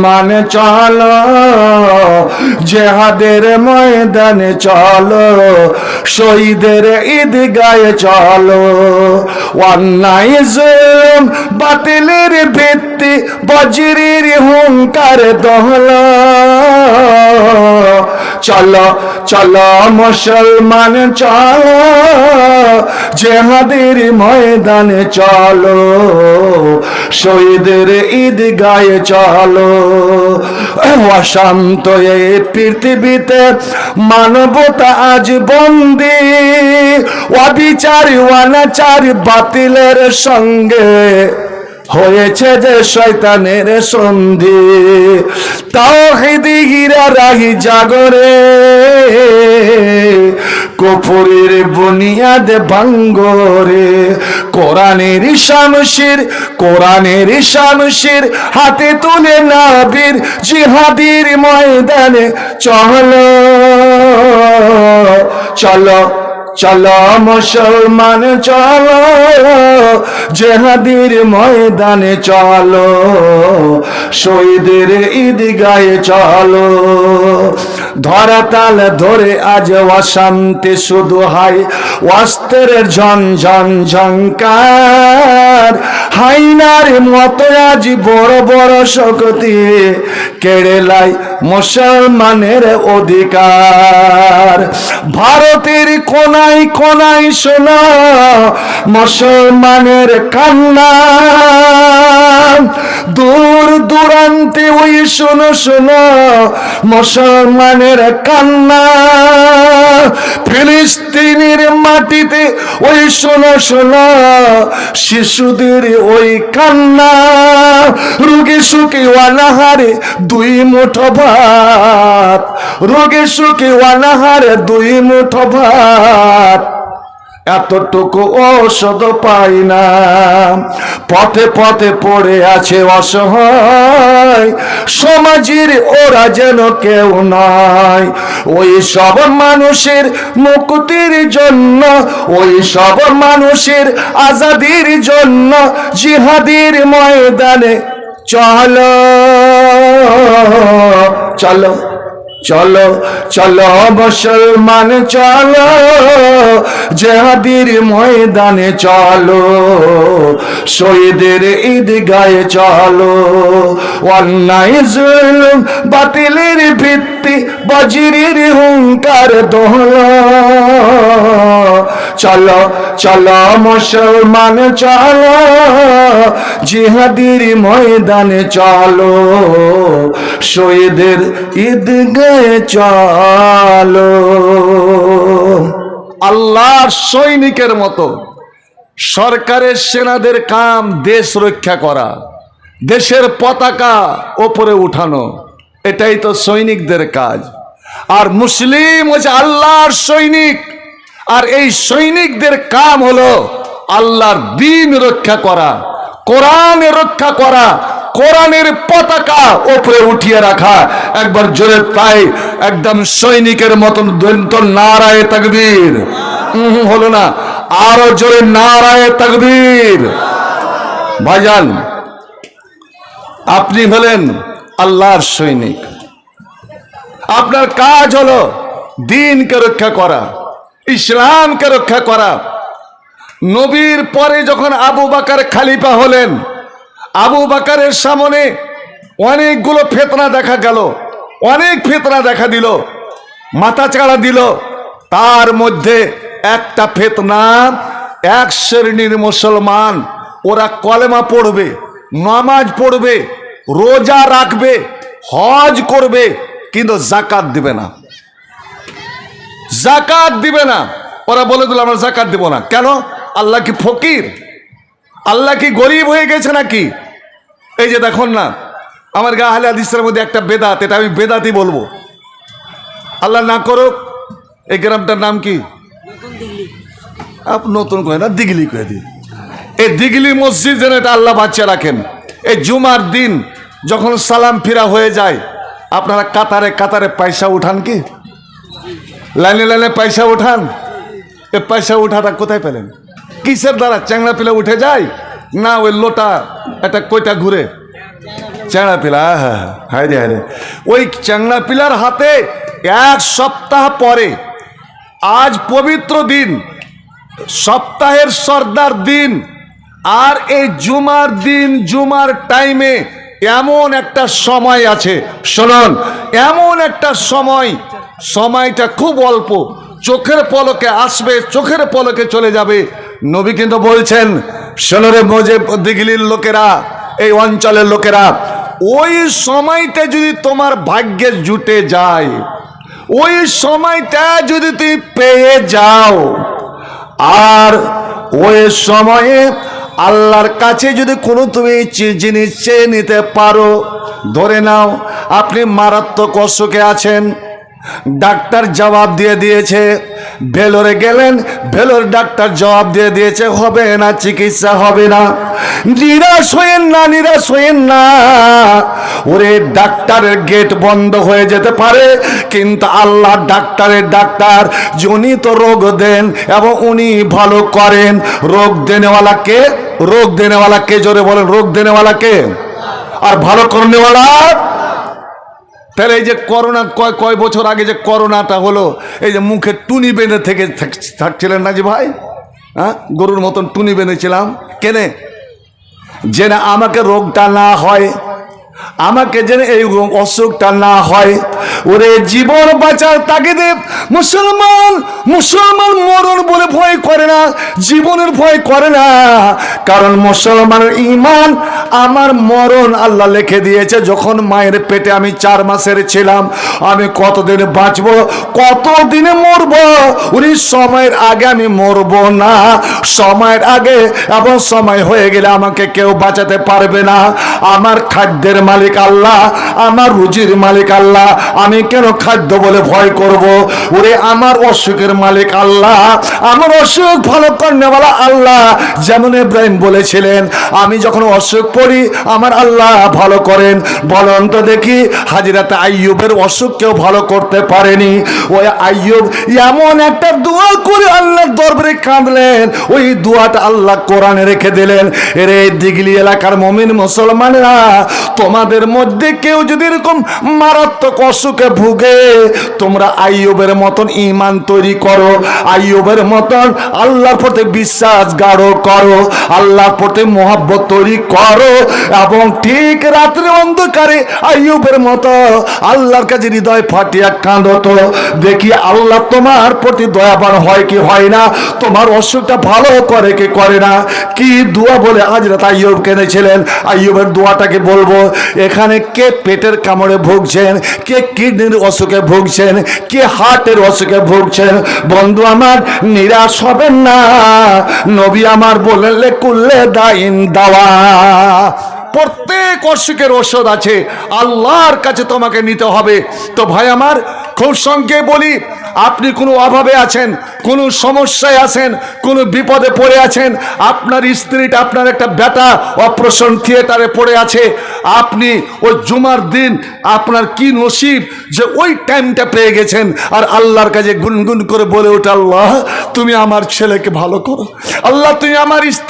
মুসলমান চলো, জেহাদের ময়দানে চলো, শহীদের ঈদ গায়ে চলো। অন্যায় জুম বাতিলের ভিত্তি, বজরির হুঙ্কার দহলা। চলো চলো মুসলমান, চলো। জেহাদের ময়দানে চলো, শহীদের ঈদ গায়ে চলো। অশান্ত এই পৃথিবীতে মানবতা আজ বন্দি। অবিচার, অনাচার বাতিলের সঙ্গে। হয়েছে যে শয়তানের সন্ধি তাও হিরা রাহি জাগরে। কপুরের বুনিয়াদ ভাঙ্গরে, কোরআনের শামশির কোরআনের শামশির, হাতে তুলে নাবির জিহাদির ময়দানে চলো চলো। চলো মুসলমান, চলো। জেহাদির ময়দানে চলো। শহীদের ঈদ গায়ে চলো। ধরাতাল ধরে আজ অশান্তি শুধু হাই। অস্ত্রের ঝন ঝন ঝঙ্কার হাইনার মতো আজ বড় বড় শক্তি। কেড়ে লাই মুসলমানের অধিকার। ভারতের কোনায় কোনায় শোনা, মুসলমানের কান্না। দূর দূরান্তে ওই শোনো শোনো, মুসলমানের কান্না। ফিলিস্তিনের মাটিতে ওই শোনো শোনো, শিশুদের ওই কান্না। রোগে সুখে অনাহারে দুই মুঠো ভাত। রোগে সুখে অনাহারে দুই মুঠো ভাত। এতটুকু ঔষধ পাই না। পথে পথে পড়ে আছে অসহায়। সমাজের ওরা যেন কেউ নয়। ওই সব মানুষের মুক্তির জন্য, ওই সব মানুষের আজাদির জন্য জিহাদির ময়দানে চলো চলো। চলো চলো মুসলমান, চলো, জেহাদির ময়দানে চলো, শহীদের ঈদ গায়ে চলো। অন্যায়, জুলুম, বাতিলের ভিত্তি, বজ্রের হুঙ্কার দোহলো। চলো চলো মুসলমান, চলো। জিহাদির ময়দানে চলো। শহীদের ঈদ গায়ে চলো। আল্লাহর সৈনিকের মতো সরকারের সেনাদের কাম দেশ রক্ষা করা, দেশের পতাকা ওপরে উঠানো, এটাই তো সৈনিকদের কাজ। আর মুসলিম হচ্ছে আল্লাহর সৈনিক। আর এই সৈনিকদের কাম হলো আল্লাহর দিন রক্ষা করা, কোরআন রক্ষা করা, কোরআনের পতাকা ওপরে উঠিয়ে রাখা। একবার জোরে তাই একদম সৈনিকের মতন দন্ত নারায় তাকবীর। হলো না, আরও জোরে নারায় তাকবীর। ভাইজান, আপনি হলেন আল্লাহর সৈনিক। আপনার কাজ হলো দিনকে রক্ষা করা। ইসলামকে রক্ষা করা। নবীর পরে যখন আবু বাকার খালিফা হলেন, আবু বাকারের সামনে অনেকগুলো ফেতনা দেখা গেল, অনেক ফেতনা দেখা দিল, মাথা চাড়া দিল। তার মধ্যে একটা ফেতনা, এক শ্রেণির মুসলমান, ওরা কলেমা পড়বে, নামাজ পড়বে, রোজা রাখবে, হজ করবে, কিন্তু জাকাত দিবে না। জাকাত দিবে না। ওরা বলে দিল আমরা জাকাত দিব না। কেন? আল্লাহ কি ফকির? আল্লাহ কি গরিব হয়ে গেছে নাকি? এই যে দেখুন না আমার গা আহলে হাদিসের মধ্যে একটা বেদাত এটা আমি বেদাতই বলব। আল্লাহ না করুক এই গ্রামটার নাম কি? আপ নতুন করে না দিগলি করে দিই। এই দিগলি মসজিদ যেন এটা আল্লাহ বাচ্চা রাখেন। এই জুমার দিন যখন সালাম ফিরা হয়ে যায় আপনারা কাতারে কাতারে পয়সা উঠান কি? লাইনে লাইনে পয়সা উঠান। এ পয়সা উঠাটা কোথায় পেলেন? কিসের দ্বারা চ্যাংড়া পিলে উঠে যায়? না, ওই লোটা একটা কইটা ঘুরে। চ্যাংড়া পিলা হ্যাঁ হায় রে রে ওই চ্যাংড়া পিলার হাতে এক সপ্তাহ পরে, আজ পবিত্র দিন, সপ্তাহের সর্দার দিন, আর এই জুমার দিন, জুমার টাইমে এমন একটা সময় আছে, শুনুন, এমন একটা সময় সময়টা খুব অল্প। চোখের পলকে আসবে, চোখের পলকে চলে যাবে। নবী কিন্তু বলছেন শোনরে মজে দিঘলির লোকেরা, এই অঞ্চলের লোকেরা, ওই সময়টা যদি তোমার ভাগ্যে জুটে যায়, ওই সময়টা যদি তুমি পেয়ে যাও, আর ওই সময়ে আল্লাহর কাছে যদি কোনো তুমি জিনিস চেয়ে নিতে পারো, ধরে নাও, আপনি মারাত্মক অসুখে আছেন ডাক্তার জবাব দিয়ে দিয়েছে, ভেলোরে গেলেন, ভেলোর ডাক্তার জবাব দিয়ে দিয়েছে, হবে না, চিকিৎসা হবে না। নিরাশ হয়েন না, নিরাশ হয়েন না। ওরে, ডাক্তারের গেট বন্ধ হয়ে যেতে পারে, কিন্তু আল্লাহ ডাক্তারের ডাক্তার, যিনি তো রোগ দেন এবং উনি ভালো করেন, রোগ দেনেওয়ালা কে? রোগ দেনেওয়ালা কে? জোরে বলেন, রোগ দেনেওয়ালা কে? আর ভালো করনেওয়ালা তাহলে এই যে করোনা, কয় কয় বছর আগে যে করোনাটা হলো, এই যে মুখে টুনি বেঁধে থেকে থাক- থাকছিলেন না যে ভাই? হ্যাঁ? গরুর মতন টুনি বেঁধেছিলাম। কেনে? যেন আমাকে রোগটা না হয়। আমাকে যেন এই অসুখটা না হয়। ওরে জীবন বাঁচার তাগিদে মুসলমান মুসলমান মরণ বলে ভয় করে না, জীবনের ভয় করে না। কারণ মুসলমানের ইমান আমার মরণ আল্লাহ লিখে দিয়েছে, যখন মায়ের পেটে আমি চার মাসের ছিলাম, আমি কতদিন বাঁচবো, কতদিনে মরবো? উনি সময়ের আগে আমি মরবো না। সময়ের আগে এবং সময় হয়ে গেলে আমাকে কেউ বাঁচাতে পারবে না। আমার খাদ্যের মালিক আল্লাহ, আমার রুজির মালিক আল্লাহ, আমি কেন খাদ্য বলে ভয় করব? ওরে, আমার অসুখের মালিক আল্লাহ, আমার অসুখ ভালো করেনা আল্লাহ, যেমন ইব্রাহিম বলেছিলেন, আমি যখন অসুখ পড়ি, আমার আল্লাহ ভালো করেন। বলুন তো দেখি, হাজিরাতে আইয়ুবের অসুখ কেউ ভালো করতে পারেনি? ওই আইয়ুব এমন একটা দোয়া করে আল্লাহর দরবারে কাঁদলেন, ওই দোয়াটা আল্লাহ কোরআনে রেখে দিলেন। এর এই দিগলি এলাকার মমিন মুসলমানেরা তোমাদের মধ্যে কেউ যদি এরকম মারাত্মক অসুখে ভুগে, তোমরা আইয়বের মতন ইমান তৈরি করো। আইয়বের মতন আল্লাহর প্রতি বিশ্বাস গাঢ় করো, আল্লাহর প্রতি মহাব্বত তৈরি করো এবং ঠিক রাত্রে অন্ধকারে আইয়ুবের মতো আল্লাহর কাছে হৃদয় ফাটিয়া কাঁদো তো। দেখি আল্লাহ তোমার প্রতি দয়াবান হয় কি হয় না? তোমার অসুখটা ভালো করে কি করে না? কি দোয়া বলে আজ রাত আইয়ুব কেনেছিলেন আইয়ুবের দোয়াটাকে বলব এখানে কে পেটের কামড়ে ভুগছেন, কে কিডনির অসুখে ভুগছেন, কে হার্টের অসুখে ভুগছেন? বন্ধু আমার, নিরাশ হবেন না। নবী আমার বললে, কুল্লে দাইন দাওয়া। প্রত্যেক অসুখের ওষুধ আছে। আল্লাহর কাছে তোমাকে নিতে হবে। তো ভাই আমার, খুব সঙ্গে বলি, আপনি কোনো অভাবে আছেন, কোনো সমস্যায় আছেন, কোনো বিপদে পড়ে আছেন, আপনার স্ত্রীটা, আপনার একটা বেটা অপারেশন থিয়েটারে পড়ে আছে, আপনি ওই জুমার দিন আপনার কি নসিব যে ওই টাইমটা পেয়ে গেছেন, আর আল্লাহর কাছে গুনগুন করে বলে ওঠে, আল্লাহ, তুমি আমার ছেলেকে ভালো করো। আল্লাহ, তুমি আমার